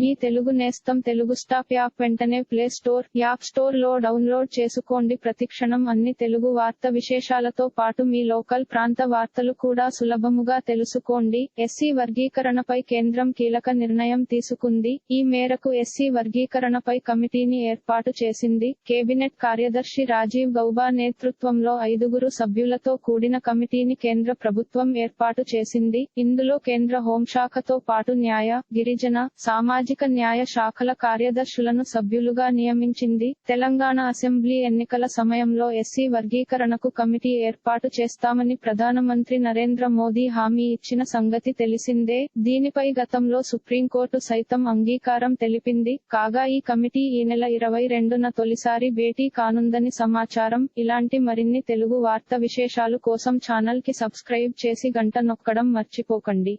మీ తెలుగు నేస్తం Telugu stop app వెంటనే play store app స్టోర్లో డౌన్లోడ్ చేసుకోండి. ప్రతిక్షణం అన్ని తెలుగు వార్త విశేషాలతో పాటు మీ లోకల్ ప్రాంత వార్తలు కూడా సులభముగా తెలుసుకోండి. ఎస్సీ వర్గీకరణపై కేంద్రం కీలక నిర్ణయం తీసుకుంది. ఈ మేరకు ఎస్సీ వర్గీకరణపై కమిటీని ఏర్పాటు చేసింది. కేబినెట్ కార్యదర్శి రాజీవ్ గౌబా నేతృత్వంలో ఐదుగురు సభ్యులతో కూడిన కమిటీని కేంద్ర ప్రభుత్వం ఏర్పాటు చేసింది. ఇందులో కేంద్ర హోంశాఖతో పాటు న్యాయ గిరిజన సామాజిక న్యాయ శాఖల కార్యదర్శులను సభ్యులుగా నియమించింది తెలంగాణ అసెంబ్లీ ఎన్నికల సమయంలో ఎస్సీ వర్గీకరణకు కమిటీ ఏర్పాటు చేస్తామని ప్రధానమంత్రి నరేంద్ర మోదీ హామీ ఇచ్చిన సంగతి తెలిసిందే. దీనిపై గతంలో సుప్రీంకోర్టు సైతం అంగీకారం తెలిపింది. కాగా ఈ కమిటీ ఈ నెల ఇరవై రెండున తొలిసారి భేటీ కానుందని సమాచారం. ఇలాంటి మరిన్ని తెలుగు వార్త విశేషాలు కోసం ఛానల్కి సబ్స్క్రైబ్ చేసి గంట నొక్కడం మర్చిపోకండి.